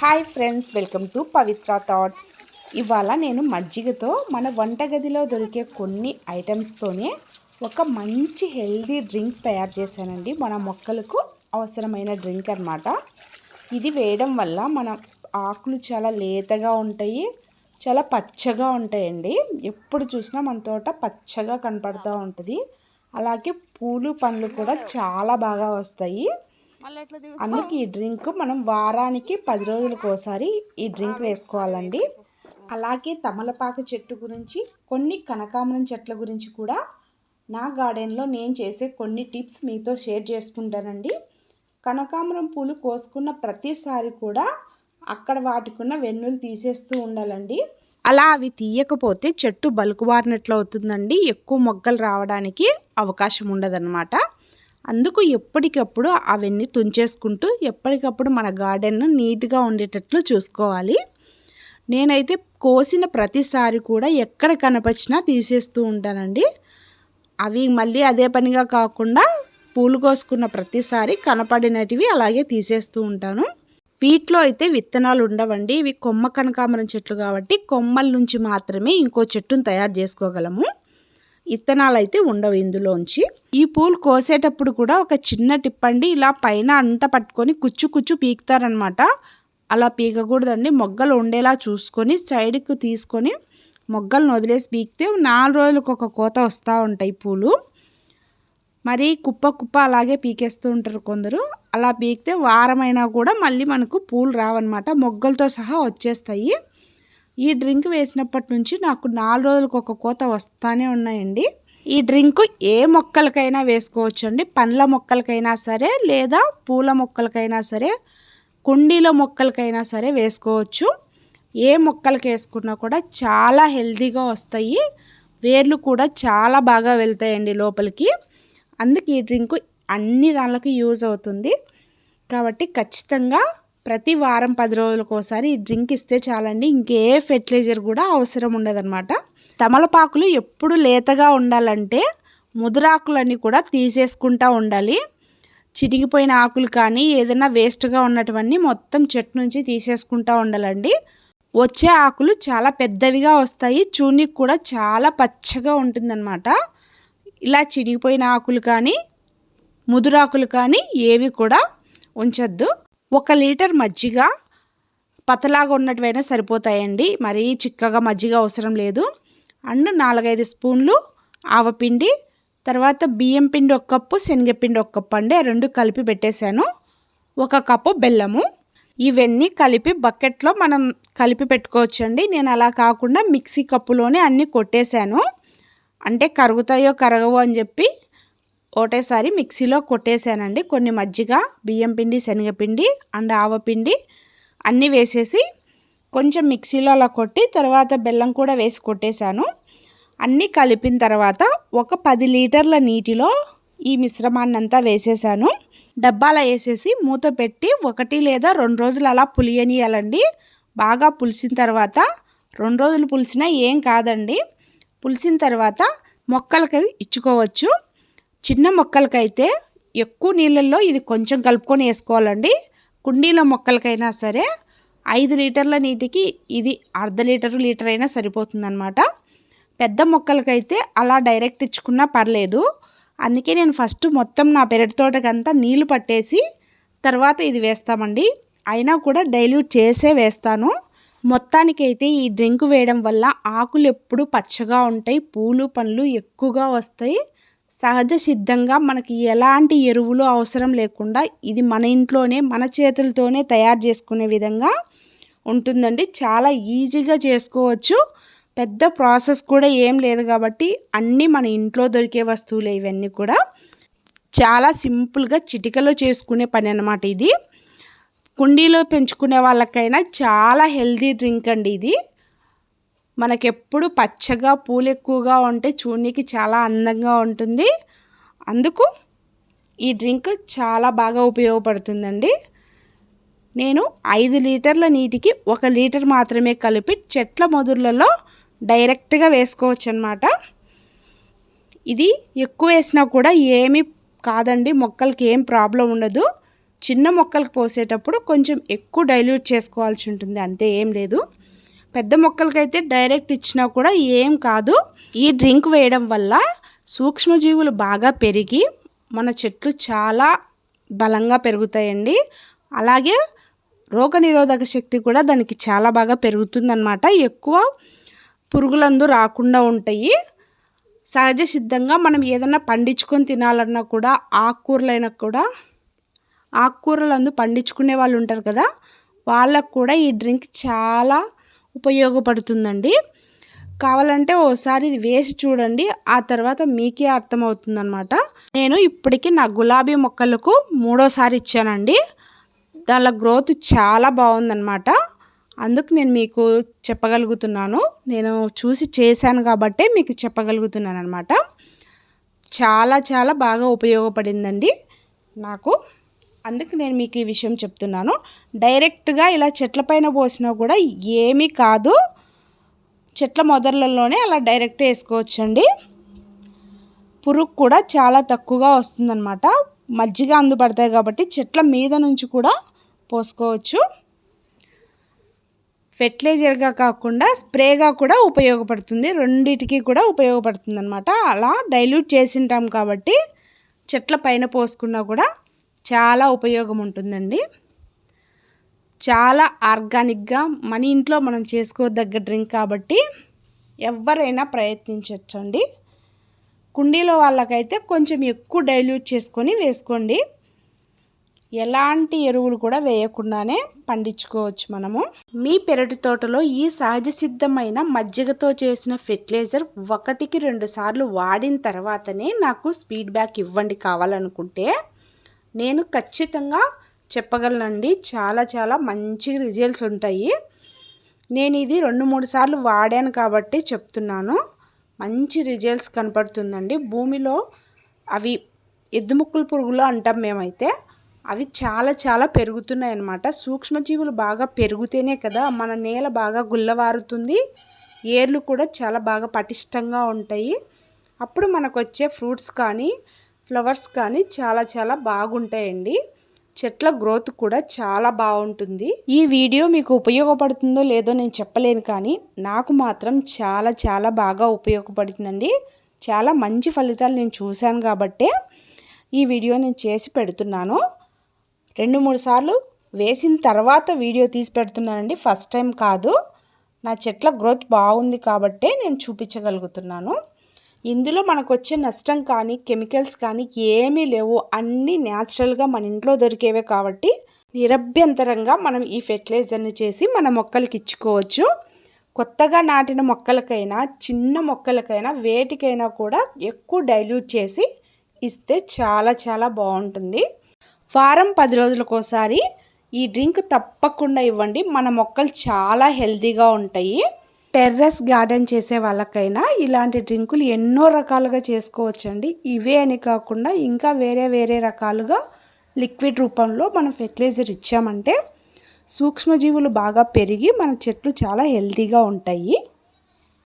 Hi friends welcome to Pavitra thoughts. ఇవాళ నేను మజ్జిగతో మన వంటగదిలో దొరికే కొన్ని ఐటమ్స్తోనే ఒక మంచి హెల్దీ డ్రింక్ తయారు చేశానండి. మన మొక్కలకు అవసరమైన డ్రింక్ అనమాట ఇది వేయడం వల్ల మన ఆకులు చాలా లేతగా ఉంటాయి చాలా పచ్చగా ఉంటాయండి. ఎప్పుడు చూసినా మన తోట పచ్చగా కనపడుతూ ఉంటుంది. అలాగే పూలు పండ్లు కూడా చాలా బాగా వస్తాయి. అందుకే ఈ డ్రింక్ మనం వారానికి పది రోజులకు ఒకసారి ఈ డ్రింక్ వేసుకోవాలండి. అలాగే తమలపాకు చెట్టు గురించి కొన్ని కనకాంబరం చెట్ల గురించి కూడా నా గార్డెన్లో నేను చేసే కొన్ని టిప్స్ మీతో షేర్ చేసుకుంటానండి. కనకాంబరం పూలు కోసుకున్న ప్రతిసారి కూడా అక్కడ వాటికున్న వెన్నులు తీసేస్తూ ఉండాలండి. అలా అవి తీయకపోతే చెట్టు బలుకువారినట్లు అవుతుందండి. ఎక్కువ మొగ్గలు రావడానికి అవకాశం ఉండదన్నమాట. అందుకు ఎప్పటికప్పుడు అవన్నీ తుంచేసుకుంటూ ఎప్పటికప్పుడు మన గార్డెన్ను నీట్గా ఉండేటట్లు చూసుకోవాలి. నేనైతే కోసిన ప్రతిసారి కూడా ఎక్కడ కనపచ్చినా తీసేస్తూ ఉంటానండి. అవి మళ్ళీ అదే పనిగా కాకుండా పూలు కోసుకున్న ప్రతిసారి కనపడినటివి అలాగే తీసేస్తూ ఉంటాను. వీటిలో అయితే విత్తనాలు ఉండవండి. ఇవి కొమ్మ కనకాంబరం చెట్లు కాబట్టి కొమ్మల నుంచి మాత్రమే ఇంకో చెట్టును తయారు చేసుకోగలము. ఇత్తనాలు అయితే ఉండవు ఇందులోంచి. ఈ పూలు కోసేటప్పుడు కూడా ఒక చిన్న టిప్ అండి ఇలా పైన అంతా పట్టుకొని కుచ్చు కుచ్చు పీకుతారనమాట. అలా పీకకూడదండి మొగ్గలు ఉండేలా చూసుకొని సైడ్కి తీసుకొని మొగ్గలను వదిలేసి పీకితే నాలుగు రోజులకు ఒక కోత వస్తూ ఉంటాయి పూలు. మరి కుప్ప కుప్ప అలాగే పీకేస్తూ ఉంటారు కొందరు. అలా పీకితే వారమైనా కూడా మళ్ళీ మనకు పూలు రావన్నమాట మొగ్గలతో సహా వచ్చేస్తాయి. ఈ డ్రింక్ వేసినప్పటి నుంచి నాకు నాలుగు రోజులకు ఒక కోత వస్తానే ఉన్నాయండి. ఈ డ్రింక్ ఏ మొక్కలకైనా వేసుకోవచ్చు అండి పండ్ల మొక్కలకైనా సరే లేదా పూల మొక్కలకైనా సరే కుండీల మొక్కలకైనా సరే వేసుకోవచ్చు. ఏ మొక్కలకి వేసుకున్నా కూడా చాలా హెల్తీగా వస్తాయి. వేర్లు కూడా చాలా బాగా వెళ్తాయండి లోపలికి. అందుకే ఈ డ్రింక్ అన్ని దానిలకు యూజ్ అవుతుంది. కాబట్టి ఖచ్చితంగా ప్రతి వారం పది రోజులకోసారి ఈ డ్రింక్ ఇస్తే చాలండి. ఇంకే ఫెర్టిలైజర్ కూడా అవసరం ఉండదన్నమాట. తమలపాకులు ఎప్పుడు లేతగా ఉండాలంటే ముదురాకులన్నీ కూడా తీసేసుకుంటూ ఉండాలి. చిరిగిపోయిన ఆకులు కానీ ఏదైనా వేస్ట్గా ఉన్నటువన్నీ మొత్తం చెట్టు నుంచి తీసేసుకుంటూ ఉండాలండి. వచ్చే ఆకులు చాలా పెద్దవిగా వస్తాయి. చూనికి కూడా చాలా పచ్చగా ఉంటుందన్నమాట. ఇలా చిరిగిపోయిన ఆకులు కానీ ముదురాకులు కానీ ఏవి కూడా ఉంచొద్దు. ఒక లీటర్ మజ్జిగ పతలాగా ఉన్నటువైనా సరిపోతాయండి. మరీ చిక్కగా మజ్జిగ అవసరం లేదు. అండ్ నాలుగైదు స్పూన్లు ఆవపిండి తర్వాత బియ్యం పిండి ఒక కప్పు శనగపిండి ఒక కప్పు అండి. రెండు కలిపి పెట్టేశాను. ఒక కప్పు బెల్లము. ఇవన్నీ కలిపి బకెట్లో మనం కలిపి పెట్టుకోవచ్చండి. నేను అలా కాకుండా మిక్సీ కప్పులోనే అన్నీ కొట్టేశాను. అంటే కరుగుతాయో కరగవో అని చెప్పి ఒకటేసారి మిక్సీలో కొట్టేసానండి. కొన్ని మజ్జిగ బియ్యం పిండి శనగపిండి అండ్ ఆవపిండి అన్నీ వేసేసి కొంచెం మిక్సీలో అలా కొట్టి తర్వాత బెల్లం కూడా వేసి కొట్టేశాను అన్నీ కలిపిన తర్వాత ఒక పది లీటర్ల నీటిలో ఈ మిశ్రమాన్ని అంతా వేసేసాను. డబ్బాల వేసేసి మూత పెట్టి ఒకటి లేదా రెండు రోజులు అలా పులియనియాలండి. బాగా పులిసిన తర్వాత రెండు రోజులు పులిసినా ఏం కాదండి. పులిసిన తర్వాత మొక్కలకి ఇచ్చుకోవచ్చు. చిన్న మొక్కలకైతే ఎక్కువ నీళ్ళల్లో ఇది కొంచెం కలుపుకొని వేసుకోవాలండి. కుండీల మొక్కలకైనా సరే ఐదు లీటర్ల నీటికి ఇది అర్ధ లీటరు లీటర్ అయినా సరిపోతుందన్నమాట. పెద్ద మొక్కలకైతే అలా డైరెక్ట్ ఇచ్చుకున్నా పర్లేదు. అందుకే నేను ఫస్ట్ మొత్తం నా పెరటి తోటకంతా నీళ్ళు పట్టేసి తర్వాత ఇది వేస్తామండి. అయినా కూడా డైల్యూట్ చేసే వేస్తాను. మొత్తానికైతే ఈ డ్రింక్ వేయడం వల్ల ఆకులు ఎప్పుడు పచ్చగా ఉంటాయి పూలు పండ్లు ఎక్కువగా వస్తాయి. సహజ సిద్ధంగా మనకి ఎలాంటి ఎరువులు అవసరం లేకుండా ఇది మన ఇంట్లోనే మన చేతులతోనే తయారు చేసుకునే విధంగా ఉంటుందండి. చాలా ఈజీగా చేసుకోవచ్చు. పెద్ద ప్రాసెస్ కూడా ఏం లేదు కాబట్టి అన్నీ మన ఇంట్లో దొరికే వస్తువులే ఇవన్నీ కూడా. చాలా సింపుల్గా చిటికలో చేసుకునే పని అనమాట ఇది. కుండీలో పెంచుకునే వాళ్ళకైనా చాలా హెల్దీ డ్రింక్ అండి ఇది. మనకెప్పుడు పచ్చగా పూలు ఎక్కువగా ఉంటే చూడడానికి చాలా అందంగా ఉంటుంది. అందుకు ఈ డ్రింక్ చాలా బాగా ఉపయోగపడుతుందండి. నేను ఐదు లీటర్ల నీటికి ఒక లీటర్ మాత్రమే కలిపి చెట్ల మొదర్లలో డైరెక్ట్గా వేసుకోవచ్చు అనమాట ఇది ఎక్కువ వేసినా కూడా ఏమీ కాదండి మొక్కలకి ఏం ప్రాబ్లం ఉండదు. చిన్న మొక్కలకు పోసేటప్పుడు కొంచెం ఎక్కువ డైల్యూట్ చేసుకోవాల్సి ఉంటుంది అంతే ఏం లేదు. పెద్ద మొక్కలకైతే డైరెక్ట్ ఇచ్చినా కూడా ఏం కాదు. ఈ డ్రింక్ వేయడం వల్ల సూక్ష్మజీవులు బాగా పెరిగి మన చెట్లు చాలా బలంగా పెరుగుతాయండి. అలాగే రోగనిరోధక శక్తి కూడా దానికి చాలా బాగా పెరుగుతుందన్నమాట. ఎక్కువ పురుగులందు రాకుండా ఉంటాయి. సహజ సిద్ధంగా మనం ఏదన్నా పండించుకొని తినాలన్నా కూడా ఆకుకూరలైనా కూడా ఆకుకూరలందు పండించుకునే వాళ్ళు ఉంటారు కదా వాళ్ళకు కూడా ఈ డ్రింక్ చాలా ఉపయోగపడుతుందండి. కావాలంటే ఓసారి ఇది వేసి చూడండి. ఆ తర్వాత మీకే అర్థమవుతుందనమాట నేను ఇప్పటికీ నా గులాబీ మొక్కలకు మూడోసారి ఇచ్చానండి. దాని గ్రోత్ చాలా బాగుందన్నమాట. అందుకు నేను మీకు చెప్పగలుగుతున్నాను. నేను చూసి చేశాను కాబట్టే మీకు చెప్పగలుగుతున్నాను అనమాట చాలా చాలా బాగా ఉపయోగపడిందండి. నాకు అందుకు నేను మీకు ఈ విషయం చెప్తున్నాను. డైరెక్ట్గా ఇలా చెట్ల పైన పోసినా కూడా ఏమీ కాదు. చెట్ల మొదర్లలోనే అలా డైరెక్ట్ వేసుకోవచ్చండి. పురుగు కూడా చాలా తక్కువగా వస్తుందన్నమాట. మజ్జిగ అందుపడతాయి కాబట్టి చెట్ల మీద నుంచి కూడా పోసుకోవచ్చు. ఫెర్టిలైజర్గా కాకుండా స్ప్రేగా కూడా ఉపయోగపడుతుంది. రెండిటికి కూడా ఉపయోగపడుతుంది అనమాట అలా డైల్యూట్ చేసింటాం కాబట్టి చెట్ల పైన పోసుకున్నా కూడా చాలా ఉపయోగం ఉంటుందండి. చాలా ఆర్గానిక్గా మన ఇంట్లో మనం చేసుకోదగ్గ డ్రింక్ కాబట్టి ఎవరైనా ప్రయత్నించవచ్చండి కుండీలో వాళ్ళకైతే కొంచెం ఎక్కువ డైల్యూట్ చేసుకొని వేసుకోండి. ఎలాంటి ఎరువులు కూడా వేయకుండానే పండించుకోవచ్చు మనము. మీ పెరటి తోటలో ఈ సహజ సిద్ధమైన మజ్జిగతో చేసిన ఫెర్టిలైజర్ ఒకటికి రెండు సార్లు వాడిన తర్వాతనే నాకు స్పీడ్ బ్యాక్ ఇవ్వండి కావాలనుకుంటే. నేను ఖచ్చితంగా చెప్పగలనండి. చాలా చాలా మంచి రిజల్ట్స్ ఉంటాయి. నేను ఇది రెండు మూడు సార్లు వాడాను కాబట్టి చెప్తున్నాను. మంచి రిజల్ట్స్ కనపడుతుందండి. భూమిలో అవి ఎద్దుముక్కుల పురుగులు అంటాం మేమైతే అవి చాలా చాలా పెరుగుతున్నాయి అన్నమాట సూక్ష్మజీవులు బాగా పెరిగితేనే కదా మన నేల బాగా గుల్లవారుతుంది. ఏర్లు కూడా చాలా బాగా పటిష్టంగా ఉంటాయి. అప్పుడు మనకు వచ్చే ఫ్రూట్స్ కానీ ఫ్లవర్స్ కానీ చాలా చాలా బాగుంటాయండి. చెట్ల గ్రోత్ కూడా చాలా బాగుంటుంది. ఈ వీడియో మీకు ఉపయోగపడుతుందో లేదో నేను చెప్పలేను కానీ నాకు మాత్రం చాలా చాలా బాగా ఉపయోగపడుతుందండి. చాలా మంచి ఫలితాలు నేను చూశాను కాబట్టే ఈ వీడియో నేను చేసి పెడుతున్నాను. రెండు మూడు సార్లు వేసిన తర్వాత వీడియో తీసి పెడుతున్నానండి. ఫస్ట్ టైం కాదు. నా చెట్ల గ్రోత్ బాగుంది కాబట్టే నేను చూపించగలుగుతున్నాను. ఇందులో మనకు వచ్చే నష్టం కానీ కెమికల్స్ కానీ ఏమీ లేవు. అన్నీ న్యాచురల్గా మన ఇంట్లో దొరికేవే కాబట్టి నిరభ్యంతరంగా మనం ఈ ఫెర్టిలైజర్ని చేసి మన మొక్కలకి ఇచ్చుకోవచ్చు. కొత్తగా నాటిన మొక్కలకైనా చిన్న మొక్కలకైనా వేటికైనా కూడా ఎక్కువ డైల్యూట్ చేసి ఇస్తే చాలా చాలా బాగుంటుంది. వారం పది రోజులకోసారి ఈ డ్రింక్ తప్పకుండా ఇవ్వండి. మన మొక్కలు చాలా హెల్తీగా ఉంటాయి. టెర్రస్ గార్డెన్ చేసే వాళ్ళకైనా ఇలాంటి డ్రింకులు ఎన్నో రకాలుగా చేసుకోవచ్చండి. ఇవే అని కాకుండా ఇంకా వేరే వేరే రకాలుగా లిక్విడ్ రూపంలో మనం ఫెర్టిలైజర్ ఇచ్చామంటే సూక్ష్మజీవులు బాగా పెరిగి మన చెట్లు చాలా హెల్తీగా ఉంటాయి.